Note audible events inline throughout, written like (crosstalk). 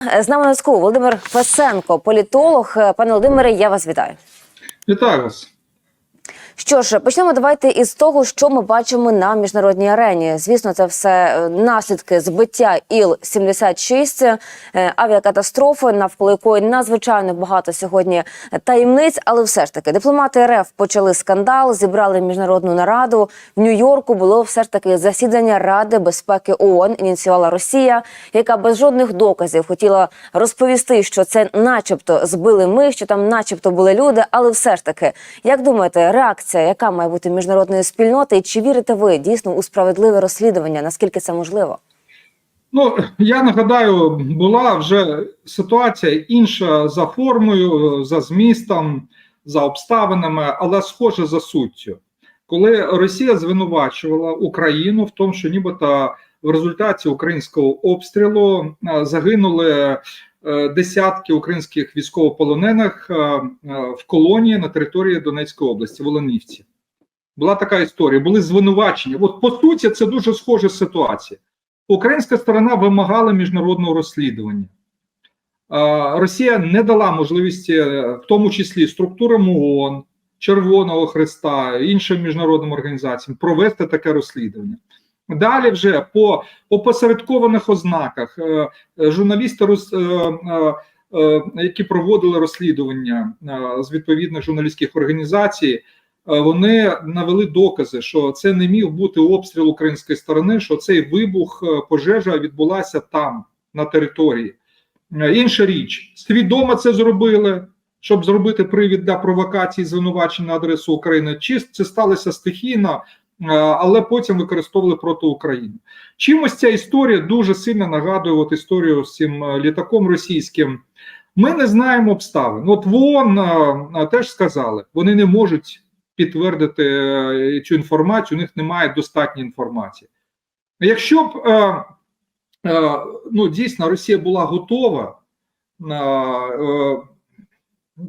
З нами на зв'язку Володимир Фесенко, політолог. Пане Володимире, я вас вітаю. Вітаю вас. Що ж, почнемо давайте із того, що ми бачимо на міжнародній арені. Звісно, це все е, наслідки збиття Іл-76, е, авіакатастрофи, навколо якої надзвичайно багато сьогодні таємниць. Але все ж таки дипломати РФ почали скандал, зібрали міжнародну нараду. В Нью-Йорку було все ж таки засідання Ради безпеки ООН. Ініціювала Росія, яка без жодних доказів хотіла розповісти, що це, начебто, збили ми, що там, начебто, були люди. Але все ж таки, як думаєте, реакція, яка має бути міжнародної спільноти, і чи вірите ви дійсно у справедливе розслідування? Наскільки це можливо? Ну я нагадаю, була вже ситуація інша за формою, за змістом, за обставинами, але схожа за суттю, коли Росія звинувачувала Україну в тому, що нібито в результаті українського обстрілу загинули десятки українських військовополонених е, е, в колонії на території Донецької області, в Оленівці. Була така історія, були звинувачення. От по суті, це дуже схожа ситуація. Українська сторона вимагала міжнародного розслідування. Е, Росія не дала можливості, е, в тому числі структурам ООН, Червоного Христа, іншим міжнародним організаціям провести таке розслідування. Далі, вже по опосередкованих ознаках, е, е, журналісти, е, які проводили розслідування з відповідних журналістських організацій, вони навели докази, що це не міг бути обстріл української сторони, що цей вибух, пожежа відбулася там, на території. Інша річ, свідомо це зробили, щоб зробити привід для провокації звинувачень на адресу України, чи це сталося стихійно, але потім використовували проти України. Чимось ця історія дуже сильно нагадує от історію з цим е, літаком російським. Ми не знаємо обставин. От в ООН е, теж сказали, вони не можуть підтвердити е, цю інформацію, у них немає достатньої інформації. Якщо б е, е, ну, дійсно Росія була готова е, е,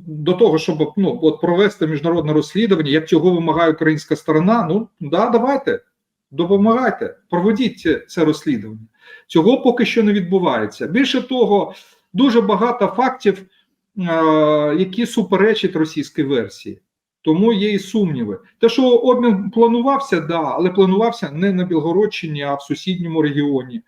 до того, щоб ну, от провести міжнародне розслідування, як цього вимагає українська сторона, ну да, давайте, допомагайте, проведіть це, розслідування. Цього поки що не відбувається. Більше того, дуже багато фактів, е, які суперечать російській версії. Тому є і сумніви. Те, що обмін планувався, да, але планувався не на Білгородщині, а в сусідньому регіоні.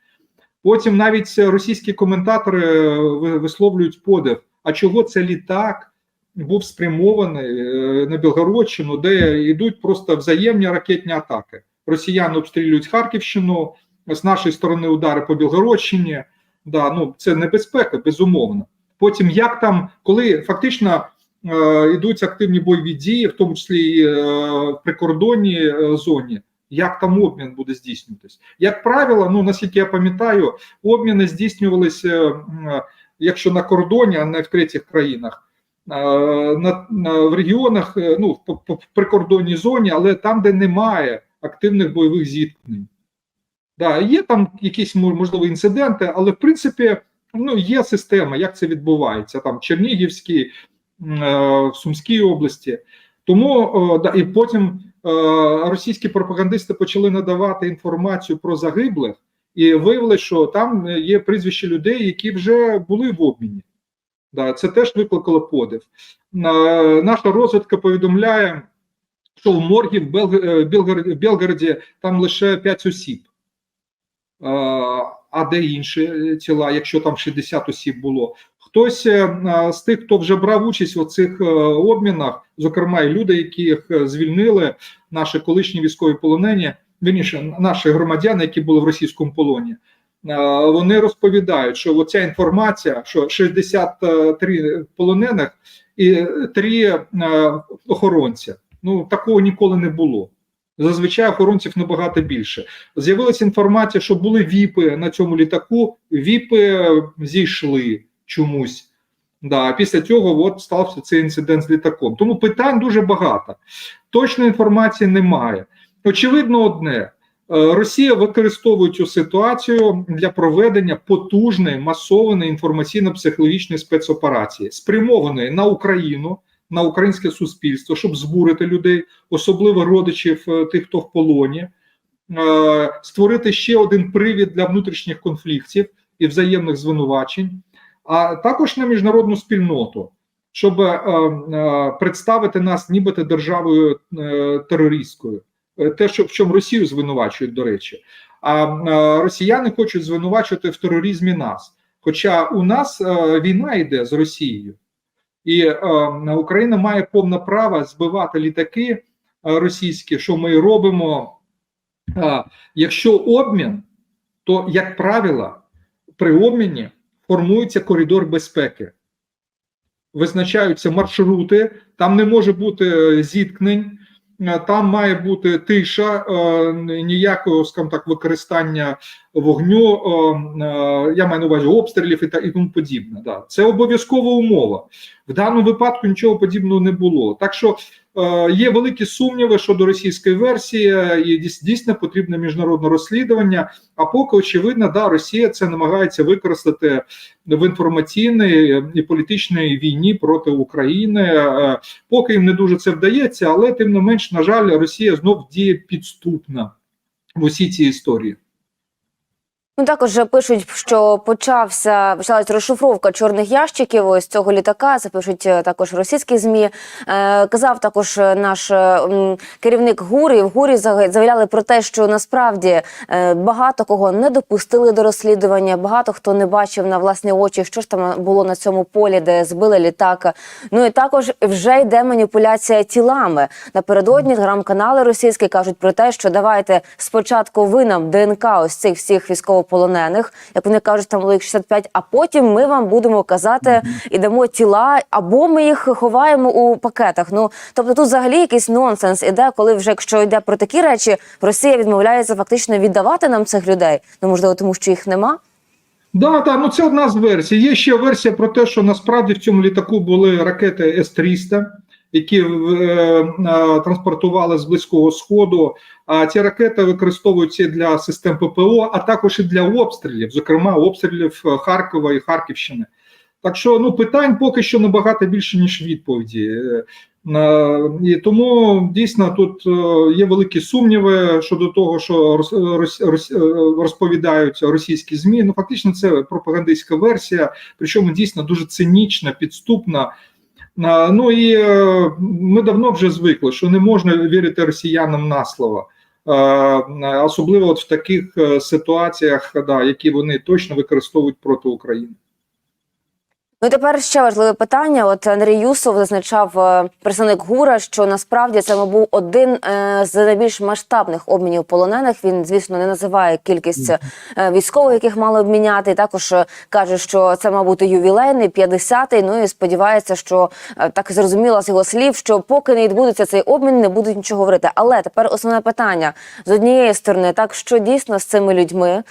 Потім навіть російські коментатори е, висловлюють подив, а чого це літак був спрямований е, на Білгородщину, де йдуть просто взаємні ракетні атаки. Росіяни обстрілюють Харківщину, з нашої сторони удари по Білгородщині. Да, ну, це небезпека, безумовно. Потім, як там, коли фактично е, йдуть активні бойові дії, в тому числі і е, в прикордонній е, зоні, як там обмін буде здійснюватись? Як правило, ну наскільки я пам'ятаю, обміни здійснювалися, е, якщо на кордоні, а не в третіх країнах. Е, На, на в регіонах, е, ну в, в прикордонній зоні, але там, де немає активних бойових зіткнень. Да, є там якісь мо- можливо інциденти, але в принципі ну, є система, як це відбувається. Там Чернігівській, е, в Сумській області. Тому да, і потім російські пропагандисти почали надавати інформацію про загиблих, і виявили, що там є прізвища людей, які вже були в обміні. Да, це теж викликало подив. Наша розвідка повідомляє, що в моргі в Белг- е, там лише 5 осіб. А де інші е, тіла, якщо там 60 осіб було? Хтось е, з тих, хто вже брав участь у цих обмінах, зокрема і люди, яких звільнили, наші колишні військові полонені, вірніше, наші громадяни, які були в російському полоні. Е, Вони розповідають, що оця інформація, що 63 полонених і 3 охоронця. Ну такого ніколи не було. Зазвичай охоронців набагато більше. З'явилася інформація, що були віпи на цьому літаку. Віпи е, зійшли чомусь. Да, після цього от стався цей інцидент з літаком. Тому питань дуже багато. Точної інформації немає. Очевидно, одне: е, Росія використовує цю ситуацію для проведення потужної масованої інформаційно-психологічної спецоперації, спрямованої на Україну, на українське суспільство, щоб збурити людей, особливо родичів е, тих, хто в полоні, е, створити ще один привід для внутрішніх конфліктів і взаємних звинувачень. а також на міжнародну спільноту, щоб е, е, представити нас нібито державою е, терористською. Е, Те, що в чому Росію звинувачують, до речі, а е, росіяни хочуть звинувачувати в тероризмі нас. Хоча у нас е, війна йде з Росією, і Україна має повне право збивати літаки російські, що ми робимо. Якщо обмін, то, як правило, при обміні формується коридор безпеки. Визначаються маршрути, там не може бути зіткнень, там має бути тиша, е, ніякого, скажімо так, використання вогню, е, е, я маю на увазі обстрілів і, та, і тому подібне. Це обов'язкова умова. В даному випадку нічого подібного не було. Так що е, є великі сумніви щодо російської версії, і дійс- дійсно потрібне міжнародне розслідування. А поки очевидно, да, Росія це намагається використати в інформаційній і політичній війні проти України. Е, Поки їм не дуже це вдається, але тим не менш, на жаль, Росія знов діє підступна в усі ці історії. Ну також пишуть, що почався почалась розшифровка чорних ящиків. Ось цього літака. Це пишуть е, також російські змі. Е, казав також е, наш е, м, керівник ГУРі. В ГУРі заявляли про те, що насправді е, багато кого не допустили до розслідування. Багато хто не бачив на власні очі, що ж там було на цьому полі, де збили літака. Ну і також вже йде маніпуляція тілами. Напередодні телеграм-канали російські кажуть про те, що давайте спочатку ви нам ДНК ось цих всіх військовополонених, як вони кажуть, там було їх 65, а потім ми вам будемо казати і дамо тіла, або ми їх ховаємо у пакетах. Ну тобто тут взагалі якийсь нонсенс іде, коли вже якщо йде про такі речі, Росія відмовляється фактично віддавати нам цих людей. Ну можливо, тому що їх нема. Да, так, ну це одна з версій. Є ще версія про те, що насправді в цьому літаку були ракети С-300, які е, е, транспортували з Близького Сходу. А ці ракети використовуються для систем ППО, а також і для обстрілів, зокрема обстрілів е, Харкова і Харківщини. Так що ну питань поки що набагато більше ніж відповіді. І тому дійсно тут є великі сумніви щодо того, що роз- роз- роз- розповідають російські змі. Ну фактично, це пропагандистська версія, причому дійсно дуже цинічна, підступна. Ну і е, ми давно вже звикли, що не можна вірити росіянам на слово. Особливо от в таких е, ситуаціях, да, які вони точно використовують проти України. Ну і тепер ще важливе питання. От Андрій Юсов зазначав е, представник ГУРа, що насправді це був один е, з найбільш масштабних обмінів полонених. Він, звісно, не називає кількість е, військових, яких мали обміняти. І також каже, що це мав бути ювілейний, 50-й. Ну і сподівається, що так зрозуміло з його слів, що поки не відбудеться цей обмін, не будуть нічого говорити. Але тепер основне питання з однієї сторони, так що дійсно з цими людьми,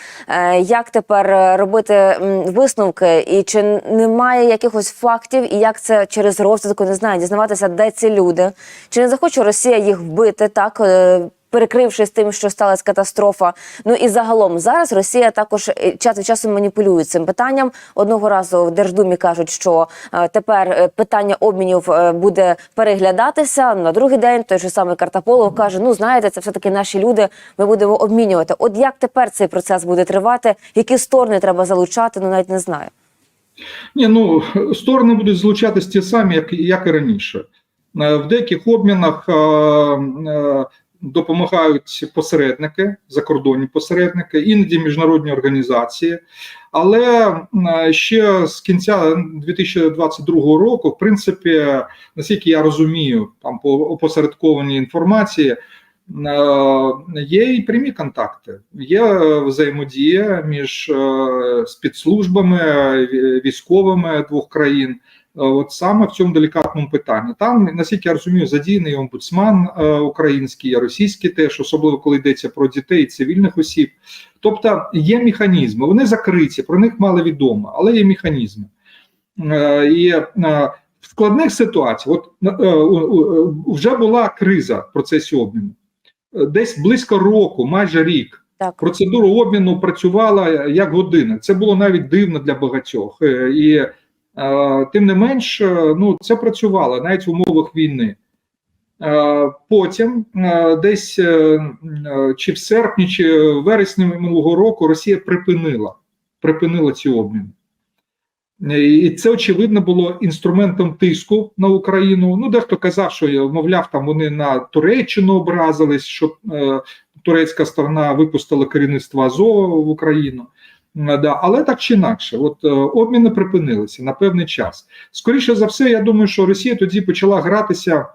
як тепер робити висновки, і чи немає якихось фактів, і як це через розвідку не знаю, дізнаватися, де ці люди, чи не захоче Росія їх вбити так. е, Перекрившись тим, що сталася катастрофа. Ну і загалом зараз Росія також е, час від часу маніпулює цим питанням. Одного разу в Держдумі кажуть, що е, тепер питання обмінів буде переглядатися. На другий день той же самий Картаполов каже: Ну знаєте, це все таки наші люди. Ми будемо обмінювати. От як тепер цей процес буде тривати? Які сторони треба залучати? Ну навіть не знаю. Ні, ну сторони будуть злучатись ті самі, як, як і раніше. Е, В деяких обмінах е, е, допомагають посередники, закордонні посередники, іноді міжнародні організації. Але е, ще з кінця 2022 року, в принципі, наскільки я розумію, там по опосередкованій інформації. Є і прямі контакти, є е, взаємодія між е, спецслужбами військовими двох країн. Е, От саме в цьому делікатному питанні. Там, наскільки я розумію, задіяний омбудсман український, російський теж, особливо коли йдеться про дітей і цивільних осіб. Тобто є механізми, вони закриті, про них мало відомо, але є механізми. Е, І е, в складних ситуаціях, от вже була криза в процесі обміну. Е, Десь близько року, майже рік, Так. процедура обміну працювала як година. Це було навіть дивно для багатьох. Е, І е, тим не менш, е, ну це працювало навіть в умовах війни. Е, Потім, е, десь е, е, чи в серпні, чи в вересні минулого року Росія припинила припинила ці обміни. І це очевидно було інструментом тиску на Україну. Ну, дехто казав, що мовляв, там вони на Туреччину образились, що е, турецька сторона випустила керівництво Азову в Україну. Е, Да, але так чи інакше, от е, обміни припинилися на певний час. Скоріше за все, я думаю, що Росія тоді почала гратися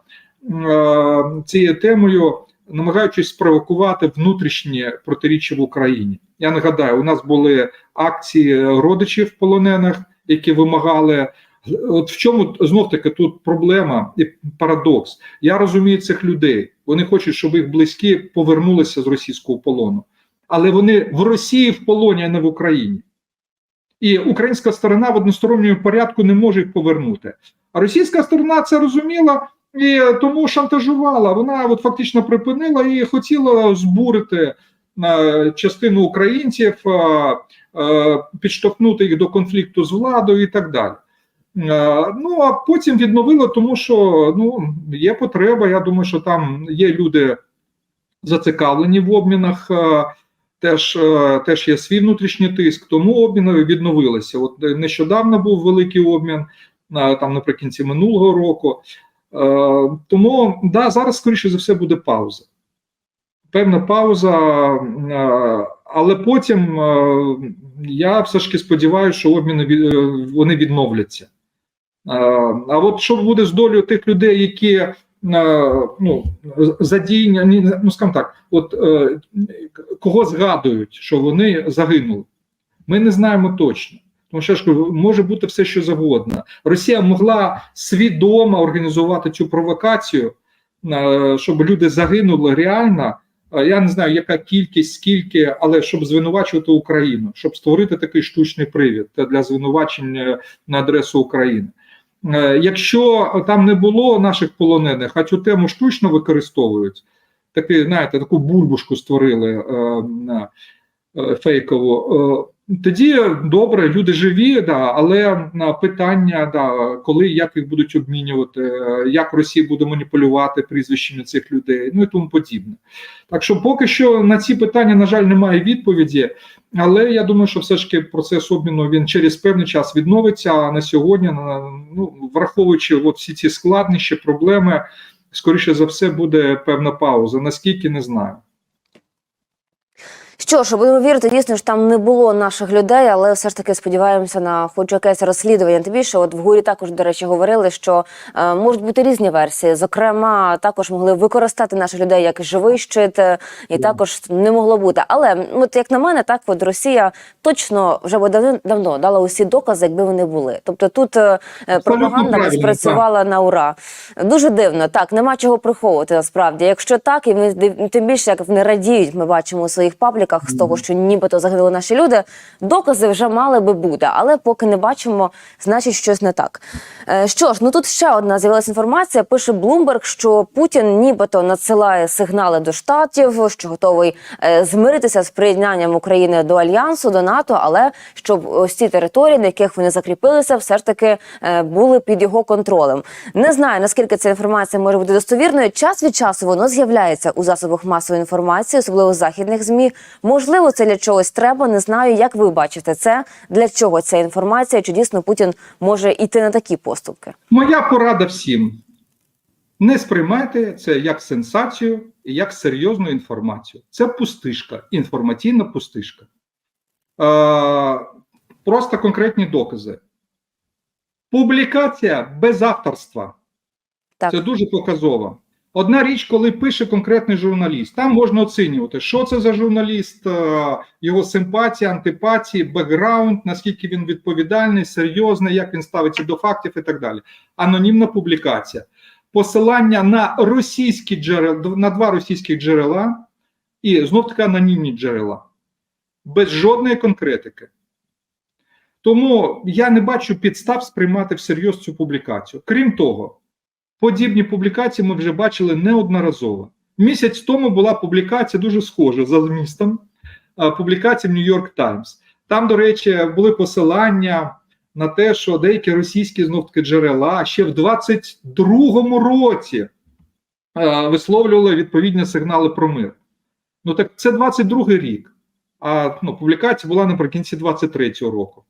е, цією темою, намагаючись спровокувати внутрішні протиріччя в Україні. Я нагадаю, у нас були акції родичів полонених, які вимагали. От в чому знов таки тут проблема і парадокс. Я розумію цих людей. Вони хочуть, щоб їх близькі повернулися з російського полону, але вони в Росії в полоні, а не в Україні. І українська сторона в односторонньому порядку не може їх повернути. А російська сторона це розуміла і тому шантажувала. Вона от фактично припинила і хотіла збурити е, частину українців, е, підштовхнути їх до конфлікту з владою і так далі. Е, Ну а потім відновила, тому що ну є потреба. Я думаю, що там є люди зацікавлені в обмінах. е, Теж е, теж є свій внутрішній тиск, тому обміни відновилися. От е, нещодавно був великий обмін е, там наприкінці минулого року. Е, Тому да, зараз скоріше за все буде пауза. Певна пауза, е, але потім е, я все ж таки сподіваюся, що обміни е, вони відновляться. А от що буде з долею тих людей, які е, ну, задіяні, ні, ну скажімо так, от е, кого згадують, що вони загинули, ми не знаємо точно. Тому що ж може бути все, що завгодно. Росія могла свідомо організувати цю провокацію, щоб люди загинули реально. Е, Я не знаю, яка кількість, скільки, але щоб звинувачувати Україну, щоб створити такий штучний привід для звинувачення на адресу України. Е, Якщо там не було наших полонених, а цю тему штучно використовують, таки, знаєте, таку бульбушку створили е, е, фейкову. е, Тоді добре, люди живі, да, але питання, да, коли як їх будуть обмінювати, е, як Росія буде маніпулювати прізвищами цих людей, ну і тому подібне. Так що поки що на ці питання, на жаль, немає відповіді, але я думаю, що все ж таки процес обміну він через певний час відновиться. А на сьогодні, ну враховуючи от всі ці складнощі, проблеми, скоріше за все, буде певна пауза. Наскільки не знаю. Що ж, будемо вірити, дійсно ж там не було наших людей, але все ж таки сподіваємося на хоч якесь розслідування. Тим більше, от в гурі також, до речі, говорили, що е, можуть бути різні версії. Зокрема, також могли використати наших людей як живий щит, е, і також не могло бути. Але от як на мене, так от Росія точно вже давно, давно дала усі докази, якби вони були. Тобто тут е, е, пропаганда спрацювала на ура. Дуже дивно. Так, нема чого приховувати насправді. Якщо так, і ми тим більше як вони радіють, ми бачимо у своїх пабліках з того, що нібито загинули наші люди. Докази вже мали би бути, але поки не бачимо, значить щось не так. Е, Що ж, ну тут ще одна з'явилася інформація. Пише Блумберг, що Путін нібито надсилає сигнали до штатів, що готовий е, змиритися з приєднанням України до альянсу, до НАТО, але щоб ось ці території, на яких вони закріпилися, все ж таки е, були під його контролем. Не знаю наскільки ця інформація може бути достовірною. Час від часу воно з'являється у засобах масової інформації, особливо західних змі. Можливо, це для чогось треба. Не знаю, як ви бачите це, для чого ця інформація, чи дійсно Путін може йти на такі поступки. Моя порада всім: не сприймайте це як сенсацію і як серйозну інформацію. Це пустишка, інформаційна пустишка. Е, просто конкретні докази. Публікація без авторства. Так. Це дуже показово. Одна річ, коли пише конкретний журналіст, там можна оцінювати, що це за журналіст, е, його симпатії, антипатії, бекграунд, наскільки він відповідальний, серйозний, як він ставиться до фактів і так далі. Анонімна публікація, посилання на російські джерела, на два російських джерела і знов таки анонімні джерела, без жодної конкретики. Тому я не бачу підстав сприймати всерйоз цю публікацію. Крім того, подібні публікації ми вже бачили неодноразово. Місяць тому була публікація дуже схожа за змістом. Публікація в New York Times. Там, до речі, були посилання на те, що деякі російські знов таки джерела ще в 22-му році висловлювали відповідні сигнали про мир. Ну так це 22-й рік. А ну, публікація була наприкінці 23-го року.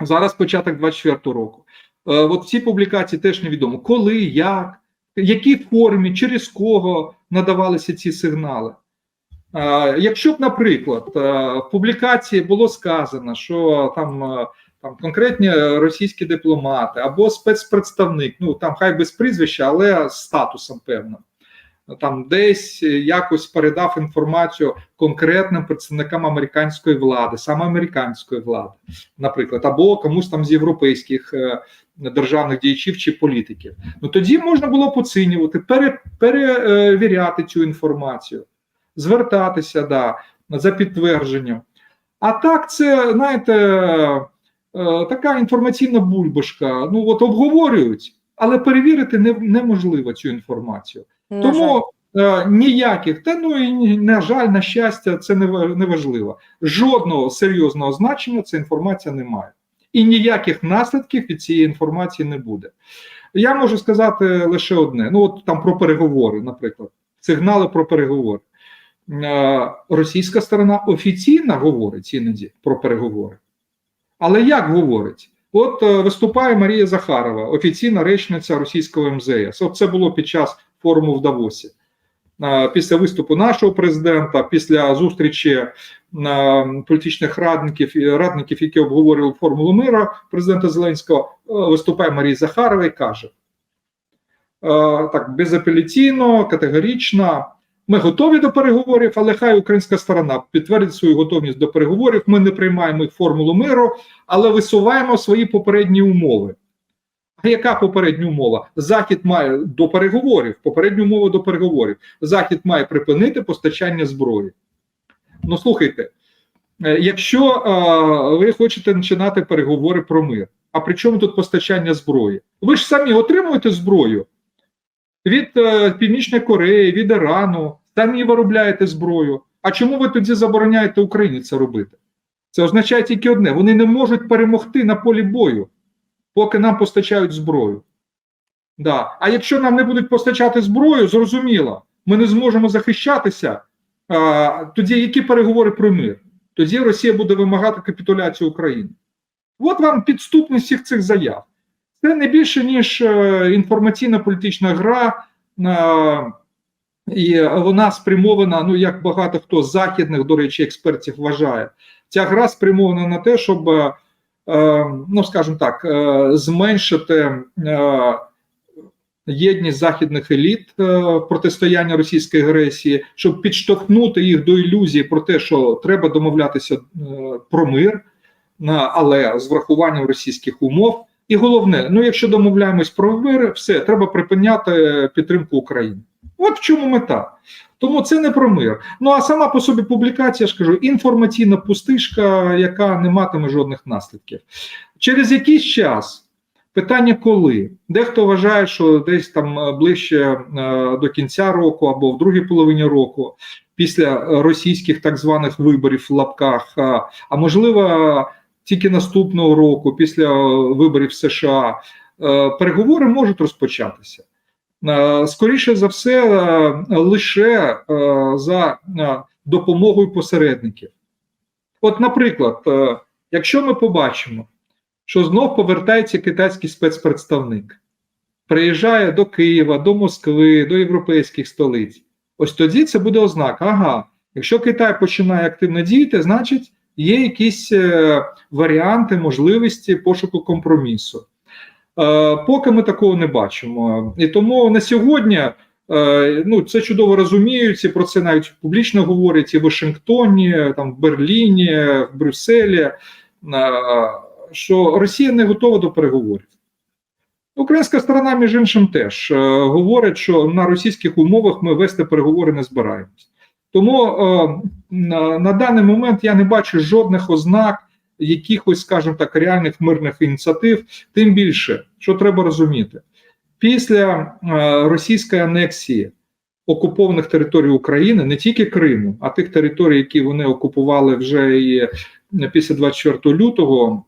Зараз початок 24-го року. Е, От ці публікації теж невідомо, коли, як, в якій формі, через кого надавалися ці сигнали. Е, Якщо б, наприклад, е, в публікації було сказано, що там, там конкретні російські дипломати або спецпредставник, ну там хай без прізвища, але з статусом певно, там десь якось передав інформацію конкретним представникам американської влади, саме американської влади, наприклад, або комусь там з європейських державних діячів чи політиків. Ну тоді можна було поцінювати, пере, перевіряти цю інформацію, звертатися да, за підтвердженням. А так, це, знаєте, е, така інформаційна бульбашка. Ну от обговорюють, але перевірити не, неможливо цю інформацію. На. Тому е, ніяких, та ну і на жаль, на щастя, це не важливо. Жодного серйозного значення ця інформація не має. І ніяких наслідків від цієї інформації не буде. Я можу сказати лише одне: ну, от там про переговори, наприклад, сигнали про переговори. Е, Російська сторона офіційно говорить іноді про переговори. Але як говорить? От е, виступає Марія Захарова, офіційна речниця російського МЗС. От це було під час форуму в Давосі. Після виступу нашого президента, після зустрічі політичних радників радників, які обговорювали формулу миру президента Зеленського, е, виступає Марія Захарова і каже: е, так, безапеляційно, категорично. Ми готові до переговорів, але хай українська сторона підтвердить свою готовність до переговорів. Ми не приймаємо формулу миру, але висуваємо свої попередні умови. А яка попередня умова? Захід має до переговорів, попередню умову до переговорів. Захід має припинити постачання зброї. Ну слухайте, е, якщо е, ви хочете починати переговори про мир, а при чому тут постачання зброї? Ви ж самі отримуєте зброю від е, Північної Кореї, від Ірану, самі виробляєте зброю. А чому ви тоді забороняєте Україні це робити? Це означає тільки одне: вони не можуть перемогти на полі бою, поки нам постачають зброю. Да. А якщо нам не будуть постачати зброю, зрозуміло, ми не зможемо захищатися. А, тоді які переговори про мир? Тоді Росія буде вимагати капітуляцію України. От вам підступність всіх цих заяв. Це не більше, ніж е, інформаційно-політична гра, е, і вона спрямована, ну як багато хто з західних, до речі, експертів вважає. Ця гра спрямована на те, щоб, е, ну скажімо так, е, зменшити е, єдність західних еліт е, протистояння російської агресії, щоб підштовхнути їх до ілюзії про те, що треба домовлятися е, про мир, але з врахуванням російських умов. І головне, ну якщо домовляємось про мир, все треба припиняти підтримку України. От в чому мета. Тому це не про мир. Ну а сама по собі публікація, я ж кажу, інформаційна пустишка, яка не матиме жодних наслідків. Через якийсь час питання коли? Дехто вважає, що десь там е, ближче е, до кінця року або в другій половині року, після російських так званих виборів в лапках, а, а можливо тільки наступного року, після е, виборів США, е, переговори можуть розпочатися. Е, Скоріше за все, е, лише е, за допомогою посередників. От, наприклад, якщо ми побачимо, що знов повертається китайський спецпредставник, приїжджає до Києва, до Москви, до європейських столиць, ось тоді це буде ознака. Ага, якщо Китай починає активно діяти, значить є якісь варіанти, можливості пошуку компромісу. Е, поки ми такого не бачимо. І тому на сьогодні е, ну, це чудово розуміють, і про це навіть публічно говорять і в Вашингтоні, там, в Берліні, в Брюсселі, е, що Росія не готова до переговорів. Українська сторона, між іншим, теж говорить, що на російських умовах ми вести переговори не збираємось. Тому на даний момент я не бачу жодних ознак якихось, скажімо так, реальних мирних ініціатив. Тим більше, що треба розуміти, після е, російської анексії окупованих територій України, не тільки Криму, а тих територій, які вони окупували вже і після 24 лютого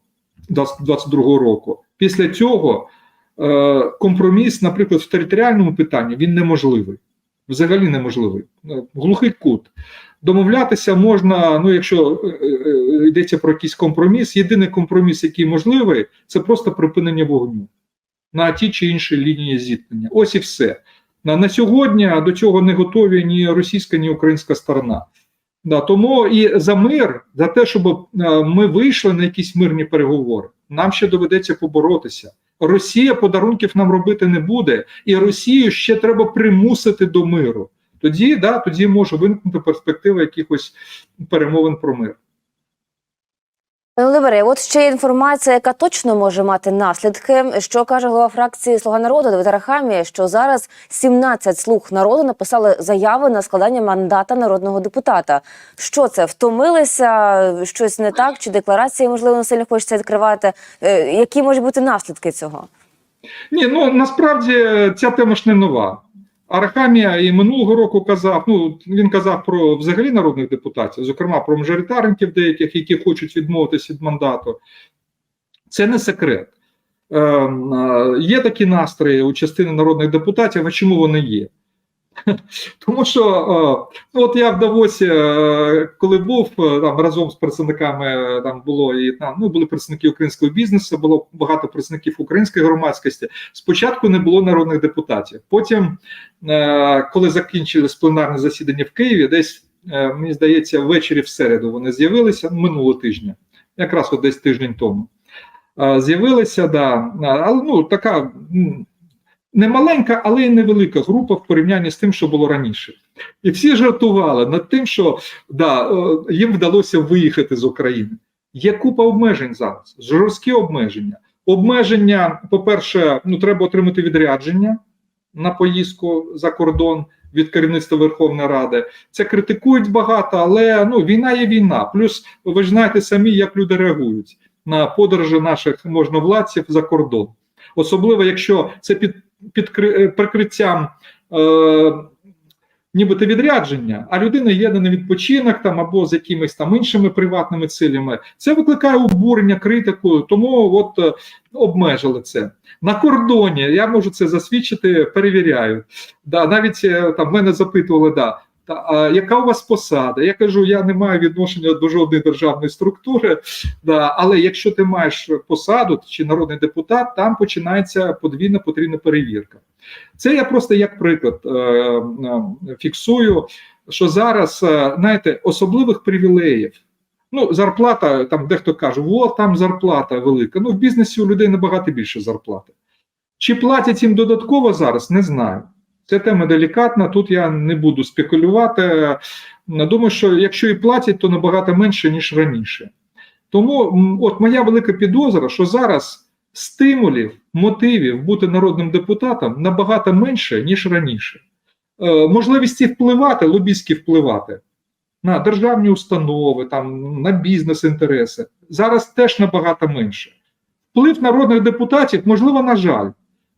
2022 року. Після цього е, компроміс, наприклад, в територіальному питанні він неможливий. Взагалі неможливий. Е, Глухий кут. Домовлятися можна, ну якщо е, е, йдеться про якийсь компроміс. Єдиний компроміс, який можливий, це просто припинення вогню на ті чи інші лінії зіткнення. Ось і все. На, на сьогодні до цього не готові ні російська, ні українська сторона. Да, тому і за мир, за те, щоб е, ми вийшли на якісь мирні переговори, нам ще доведеться поборотися. Росія подарунків нам робити не буде, і Росію ще треба примусити до миру. Тоді, да, тоді може виникнути перспектива якихось перемовин про мир. Володимире, от ще є інформація, яка точно може мати наслідки. Що каже голова фракції Слуга народу Давид Арахамія, що зараз 17 слуг народу написали заяви на складання мандата народного депутата. Що це втомилися? Щось не так? Чи декларації можливо не сильно хочеться відкривати? Е, Які можуть бути наслідки цього? Ні, ну насправді ця тема ж не нова. Арахамія і минулого року казав. Ну він казав про взагалі народних депутатів, зокрема про мажоритарників деяких, які хочуть відмовитися від мандату. Це не секрет. Е, е, є такі настрої у частини народних депутатів. А чому вони є? (laughs) Тому що е, ну, от я в Давосі, е, коли був е, там разом з представниками, там було і там ну були представники українського бізнесу, було багато представників української громадськості. Спочатку не було народних депутатів. Потім, коли закінчилось пленарне засідання в Києві, десь мені здається, ввечері в середу вони з'явилися минулого тижня, якраз от десь тиждень тому. З'явилися, да, але ну така. Не маленька, але й невелика група в порівнянні з тим, що було раніше. І всі жартували над тим, що да, е, їм вдалося виїхати з України. Є купа обмежень зараз, жорсткі обмеження. Обмеження, по-перше, ну треба отримати відрядження на поїздку за кордон від керівництва Верховної Ради. Це критикують багато, але ну війна є війна. Плюс ви ж знаєте самі, як люди реагують на подорожі наших можновладців за кордон. Особливо, якщо це під, під е, прикриттям е, нібито відрядження, а людина їде на відпочинок там або з якимись там іншими приватними цілями. це викликає обурення, критику, тому от е, обмежили це. На кордоні, я можу це засвідчити, перевіряю. Да, навіть е, там мене запитували, да, та, а яка у вас посада? Я кажу, я не маю відношення до жодної державної структури, да, але якщо ти маєш посаду чи народний депутат, там починається подвійна потрібна перевірка. Це я просто як приклад е, е, фіксую, що зараз, е, знаєте, особливих привілеїв. Ну, зарплата, там дехто каже, от там зарплата велика. Ну, в бізнесі у людей набагато більше зарплати. Чи платять їм додатково зараз, не знаю. Це тема делікатна. Тут я не буду спекулювати. Думаю, що якщо і платять, то набагато менше, ніж раніше. Тому от моя велика підозра, що зараз стимулів, мотивів бути народним депутатом набагато менше, ніж раніше. Е, можливості впливати, лобістськи впливати на державні установи, там, на бізнес-інтереси, зараз теж набагато менше. Вплив народних депутатів, можливо, на жаль,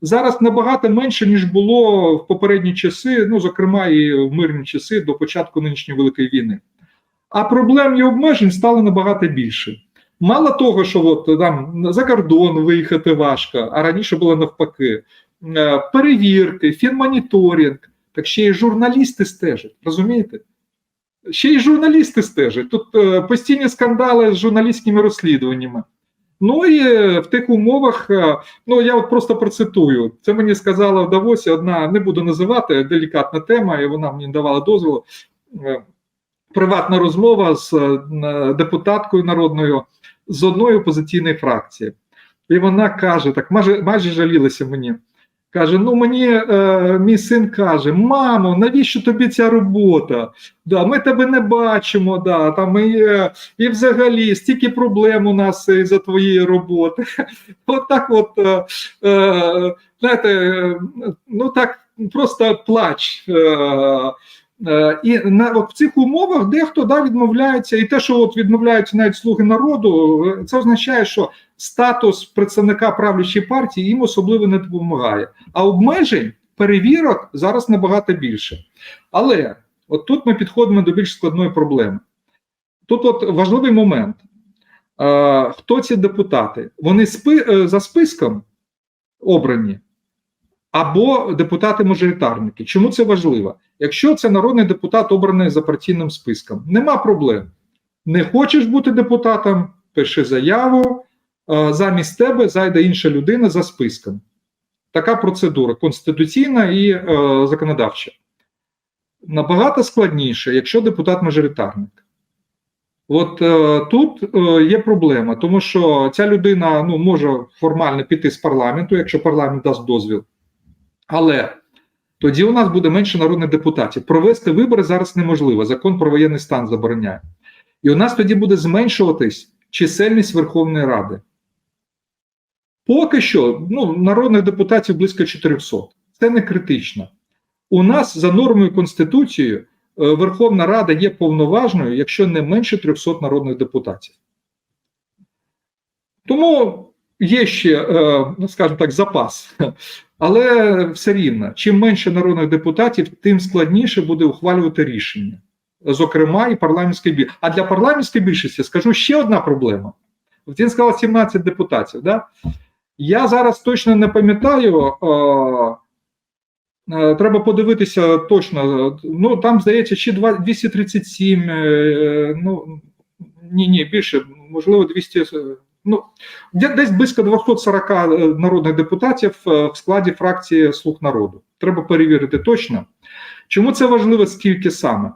зараз набагато менше, ніж було в попередні часи, ну, зокрема, і в мирні часи до початку нинішньої великої війни. А проблем і обмежень стало набагато більше. Мало того, що от, там за кордон виїхати важко, а раніше було навпаки. Е, Перевірки, фінмоніторинг, так ще й журналісти стежать, розумієте? Ще й журналісти стежать. Тут е, постійні скандали з журналістськими розслідуваннями. Ну і е, в тих умовах, е, ну я от просто процитую. Це мені сказала в Давосі одна, не буду називати, делікатна тема, і вона мені давала дозвіл. Е, Приватна розмова з депутаткою народною з одної опозиційної фракції. І вона каже: так, майже, майже жалілася мені. Каже: ну мені е, мій син каже: Мамо, навіщо тобі ця робота? Да, Ми тебе не бачимо. Да, там і, е, і взагалі стільки проблем у нас із-за твоєї роботи. (laughs) От так от, е, е, знаєте, е, ну так просто плач. Е, Е, І на от в цих умовах дехто да, відмовляється, і те, що от відмовляються навіть слуги народу, е, це означає, що статус представника правлячої партії їм особливо не допомагає. А обмежень, перевірок зараз набагато більше. Але от тут ми підходимо до більш складної проблеми. Тут от важливий момент. Е, Хто ці депутати? Вони спи, е, за списком обрані, або депутати-мажоритарники. Чому це важливо? Якщо це народний депутат, обраний за партійним списком, нема проблем. Не хочеш бути депутатом, пиши заяву, е, замість тебе зайде інша людина за списком. Така процедура конституційна і е, законодавча. Набагато складніше, якщо депутат-мажоритарник. От е, тут е, є проблема, тому що ця людина ну, може формально піти з парламенту, якщо парламент дасть дозвіл. Але тоді у нас буде менше народних депутатів. Провести вибори зараз неможливо. Закон про воєнний стан забороняє. І у нас тоді буде зменшуватись чисельність Верховної Ради. Поки що ну, народних депутатів близько 400. Це не критично. У нас за нормою Конституції е, Верховна Рада є повноважною, якщо не менше 300 народних депутатів. Тому є ще, е, ну, скажімо так, запас. Але все рівно, чим менше народних депутатів, тим складніше буде ухвалювати рішення. Зокрема, і парламентської більшості. А для парламентської більшості скажу ще одна проблема. Він сказав 17 депутатів. Да? Я зараз точно не пам'ятаю. Треба подивитися точно. Ну там здається, два- 237. е, Ну ні, ні, більше, можливо, 200. Ну десь близько 240 е, народних депутатів е, в складі фракції Слуг народу. Треба перевірити точно. Чому це важливо, скільки саме?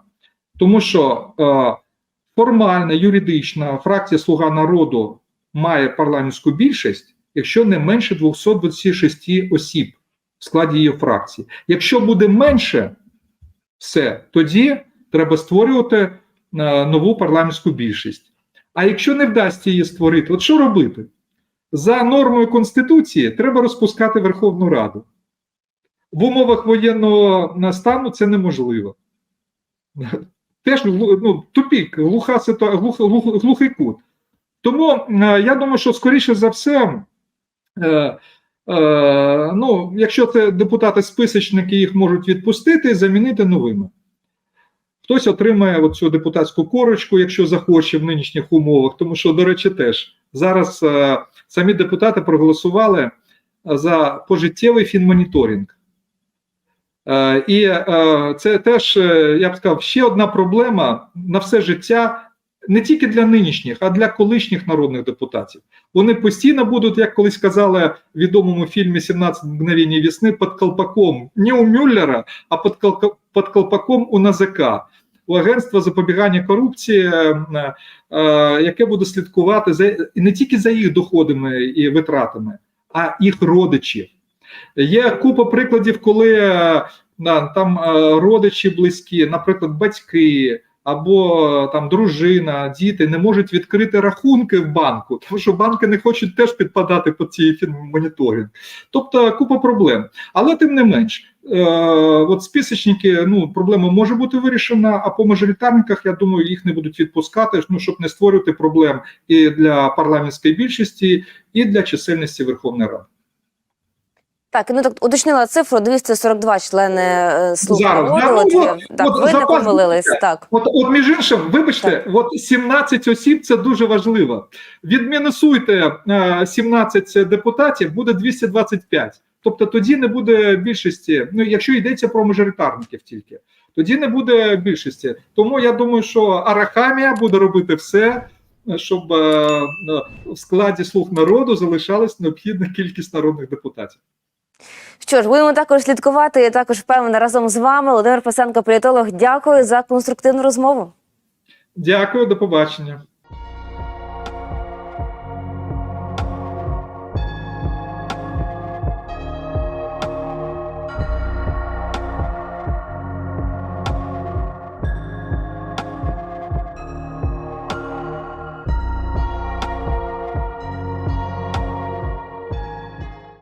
Тому що е, формальна юридична фракція Слуга народу має парламентську більшість, якщо не менше 226 осіб в складі її фракції. Якщо буде менше, все, тоді треба створювати нову парламентську більшість. А якщо не вдасться її створити, от що робити? За нормою Конституції треба розпускати Верховну Раду. В умовах воєнного стану це неможливо. Теж ну, тупік, глуха ситуа... глух, глух, глухий кут. Тому е, я думаю, що скоріше за все, е, е, ну, якщо це депутати-списочники, їх можуть відпустити і замінити новими. Хтось отримає оцю депутатську корочку, якщо захоче в нинішніх умовах, тому що, до речі, теж зараз е, самі депутати проголосували за пожиттєвий фінмоніторинг. Е, і е, це теж, е, я б сказав, ще одна проблема на все життя не тільки для нинішніх, а для колишніх народних депутатів. Вони постійно будуть, як колись казали в відомому фільмі «17 мгновень весни, під колпаком не у Мюллера, а під колпаком у НАЗК. У Агентства запобігання корупції, е, е, яке буде слідкувати за не тільки за їх доходами і витратами, а їх родичів. Є купа прикладів, коли е, там родичі близькі, наприклад, батьки або там дружина, діти не можуть відкрити рахунки в банку, тому що банки не хочуть теж підпадати під ці фінмоніторинг. Тобто купа проблем. Але тим не менш, от списочники, ну проблема може бути вирішена, а по мажоритарниках, я думаю, їх не будуть відпускати, ну щоб не створювати проблем і для парламентської більшості, і для чисельності Верховної Ради. Так, ну так уточнила цифру 242 члени е, слуг Зараз, народу. ну, от, так, от ви не помилились. Так. От, от між іншим, вибачте, от 17 осіб це дуже важливо. Відмінусуйте е, 17 депутатів, буде 225. Тобто тоді не буде більшості. Ну, якщо йдеться про мажоритарників тільки, тоді не буде більшості. Тому я думаю, що Арахамія буде робити все, щоб е, в складі слуг народу залишалась необхідна кількість народних депутатів. Що ж, будемо також слідкувати. Я також впевнена разом з вами. Володимир Пасенко, політолог. Дякую за конструктивну розмову. Дякую, до побачення.